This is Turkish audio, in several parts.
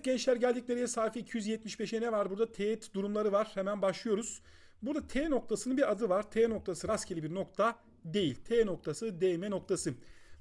Evet gençler geldik nereye? Sayfa 275'e ne var burada? Teğet durumları var. Hemen başlıyoruz. Burada T noktasının bir adı var. T noktası rastgele bir nokta değil. T noktası değme noktası.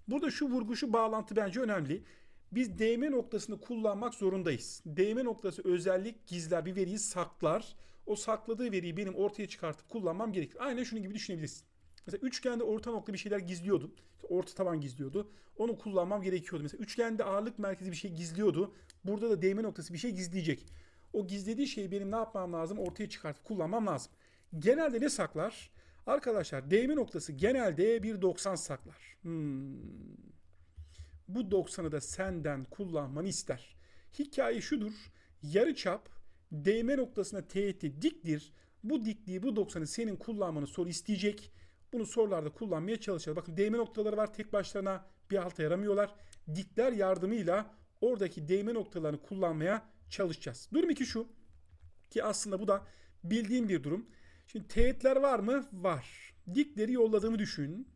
Burada şu vurgu şu bağlantı bence önemli. Biz değme noktasını kullanmak zorundayız. Değme noktası özellik gizler bir veriyi saklar. O sakladığı veriyi benim ortaya çıkartıp kullanmam gerekir. Aynen şunun gibi düşünebilirsin. Mesela üçgende orta nokta bir şeyler gizliyordu. İşte orta taban gizliyordu. Onu kullanmam gerekiyordu. Mesela üçgende ağırlık merkezi bir şey gizliyordu. Burada da değme noktası bir şey gizleyecek. O gizlediği şeyi benim ne yapmam lazım? Ortaya çıkartıp kullanmam lazım. Genelde ne saklar? Arkadaşlar değme noktası genelde bir 90 saklar. Hmm. Bu 90'ı da senden kullanmanı ister. Hikaye şudur. Yarıçap değme noktasına teğeti diktir. Bu dikliği bu 90'ı senin kullanmanı soru isteyecek. Bunu sorularda kullanmaya çalışacağız. Bakın değme noktaları var tek başlarına bir alta yaramıyorlar. Dikler yardımıyla oradaki değme noktalarını kullanmaya çalışacağız. Durum 2 şu ki aslında bu da bildiğim bir durum. Şimdi teğetler var mı? Var. Dikleri yolladığımı düşün.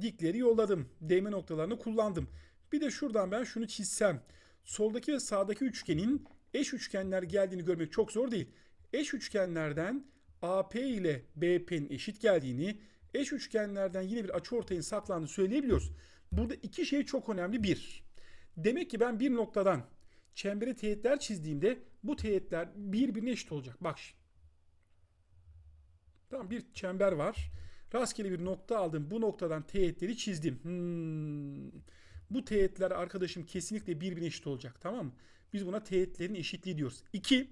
Dikleri yolladım. Değme noktalarını kullandım. Bir de şuradan ben şunu çizsem. Soldaki ve sağdaki üçgenin eş üçgenler geldiğini görmek çok zor değil. Eş üçgenlerden AP ile BP'nin eşit geldiğini, eş üçgenlerden yine bir açıortayın saklandığını söyleyebiliyoruz. Burada iki şey çok önemli. Bir, demek ki ben bir noktadan çembere teğetler çizdiğimde bu teğetler birbirine eşit olacak. Bak şimdi. Tamam bir çember var. Rastgele bir nokta aldım. Bu noktadan teğetleri çizdim. Hmm. Bu teğetler arkadaşım kesinlikle birbirine eşit olacak. Tamam mı? Biz buna teğetlerin eşitliği diyoruz. 2.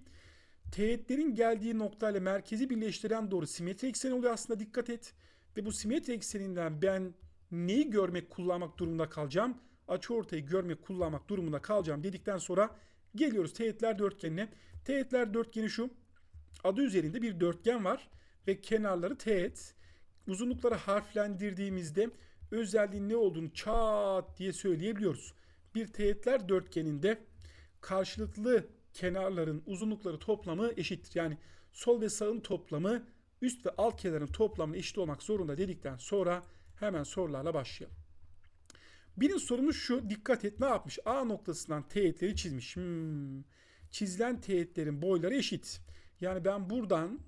Teğetlerin geldiği noktayla merkezi birleştiren doğru simetri ekseni oluyor aslında dikkat et. Ve bu simetri ekseninden ben neyi görmek kullanmak durumunda kalacağım? Açı ortayı görmek kullanmak durumunda kalacağım dedikten sonra geliyoruz teğetler dörtgenine. Teğetler dörtgeni şu. Adı üzerinde bir dörtgen var ve kenarları teğet. Uzunlukları harflendirdiğimizde özelliğin ne olduğunu çat diye söyleyebiliyoruz. Bir teğetler dörtgeninde karşılıklı kenarların uzunlukları toplamı eşittir. Yani sol ve sağın toplamı üst ve alt kenarın toplamı eşit olmak zorunda dedikten sonra hemen sorularla başlayalım. Birinci sorumuz şu. Dikkat et ne yapmış? A noktasından teğetleri çizmiş. Hmm. Çizilen teğetlerin boyları eşit. Yani ben buradan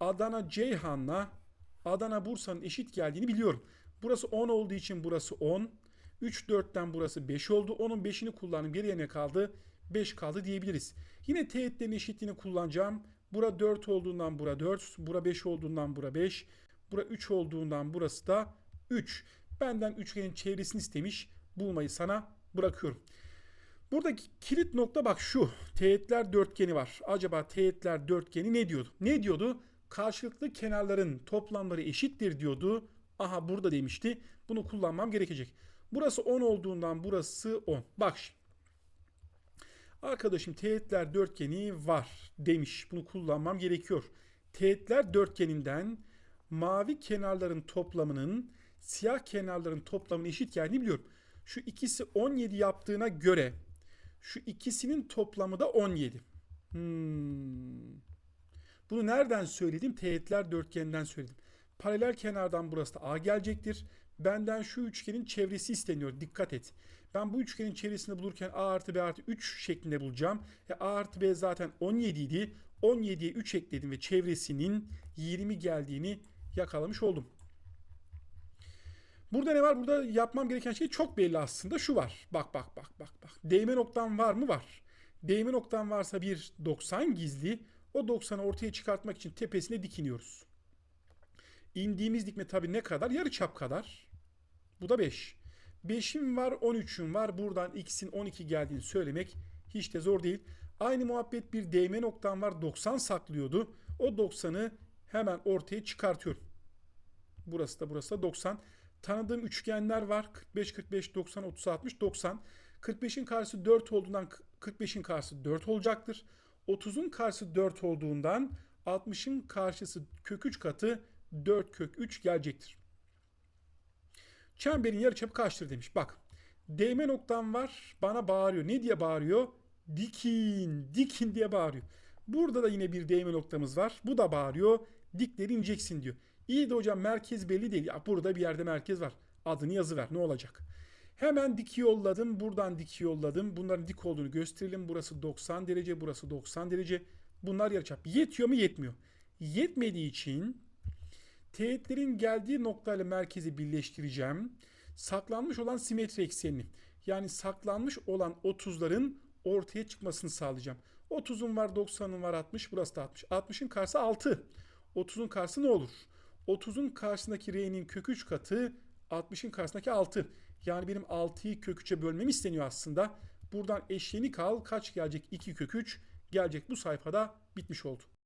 Adana Ceyhan'la Adana Bursa'nın eşit geldiğini biliyorum. Burası 10 olduğu için burası 10. 3 4'ten burası 5 oldu. Onun 5'ini kullandım. Geriye ne kaldı? 5 kaldı diyebiliriz. Yine teğetlerin eşitliğini kullanacağım. Bura 4 olduğundan bura 4. Bura 5 olduğundan bura 5. Bura 3 olduğundan burası da 3. Benden üçgenin çevresini istemiş. Bulmayı sana bırakıyorum. Buradaki kilit nokta bak şu. Teğetler dörtgeni var. Acaba teğetler dörtgeni ne diyordu? Ne diyordu? Karşılıklı kenarların toplamları eşittir diyordu. Aha burada demişti. Bunu kullanmam gerekecek. Burası 10 olduğundan burası 10. Bak. Arkadaşım teğetler dörtgeni var demiş. Bunu kullanmam gerekiyor. Teğetler dörtgeninden mavi kenarların toplamının siyah kenarların toplamının eşit geldiğini biliyorum. Şu ikisi 17 yaptığına göre şu ikisinin toplamı da 17. Hmm. Bunu nereden söyledim? Teğetler dörtgeninden söyledim. Paralel kenardan burası da A gelecektir. Benden şu üçgenin çevresi isteniyor. Dikkat et. Ben bu üçgenin çevresini bulurken A artı B artı 3 şeklinde bulacağım. E A artı B zaten 17 idi. 17'ye 3 ekledim ve çevresinin 20 geldiğini yakalamış oldum. Burada ne var? Burada yapmam gereken şey çok belli aslında. Şu var. Bak bak bak bak bak. Değme noktam var mı? Var. Değme noktam varsa bir 90 gizli. O 90'ı ortaya çıkartmak için tepesine dikiniyoruz. İndiğimiz dikme tabii ne kadar? Yarı çap kadar. Bu da 5. 5'im var 13'üm var. Buradan x'in 12 geldiğini söylemek hiç de zor değil. Aynı muhabbet bir değme noktam var. 90 saklıyordu. O 90'ı hemen ortaya çıkartıyorum. Burası da burası da 90. Tanıdığım üçgenler var. 45, 45, 90, 30, 60, 90. 45'in karşısı 4 olduğundan 45'in karşısı 4 olacaktır. 30'un karşısı 4 olduğundan 60'ın karşısı kök 3 katı 4 kök 3 gelecektir. Çemberin yarıçapı kaçtır demiş. Bak değme noktam var bana bağırıyor. Ne diye bağırıyor? Dikin, dikin diye bağırıyor. Burada da yine bir değme noktamız var. Bu da bağırıyor. Dikleri ineceksin diyor. İyi de hocam merkez belli değil. Ya burada bir yerde merkez var. Adını yazıver ne olacak? Hemen dik yolladım. Buradan dik yolladım. Bunların dik olduğunu gösterelim. Burası 90 derece. Burası 90 derece. Bunlar yarıçap. Yetiyor mu? Yetmiyor. Yetmediği için teğetlerin geldiği noktayla merkezi birleştireceğim. Saklanmış olan simetri eksenini yani saklanmış olan 30'ların ortaya çıkmasını sağlayacağım. 30'un var 90'ın var 60 burası da 60. 60'ın karşısı 6. 30'un karşısı ne olur? 30'un karşısındaki R'nin kök 3 katı 60'ın karşısındaki 6. Yani benim 6'yı kök 3'e bölmem isteniyor aslında. Buradan eşleni kal kaç gelecek? 2 kök 3 gelecek bu sayfada bitmiş oldu.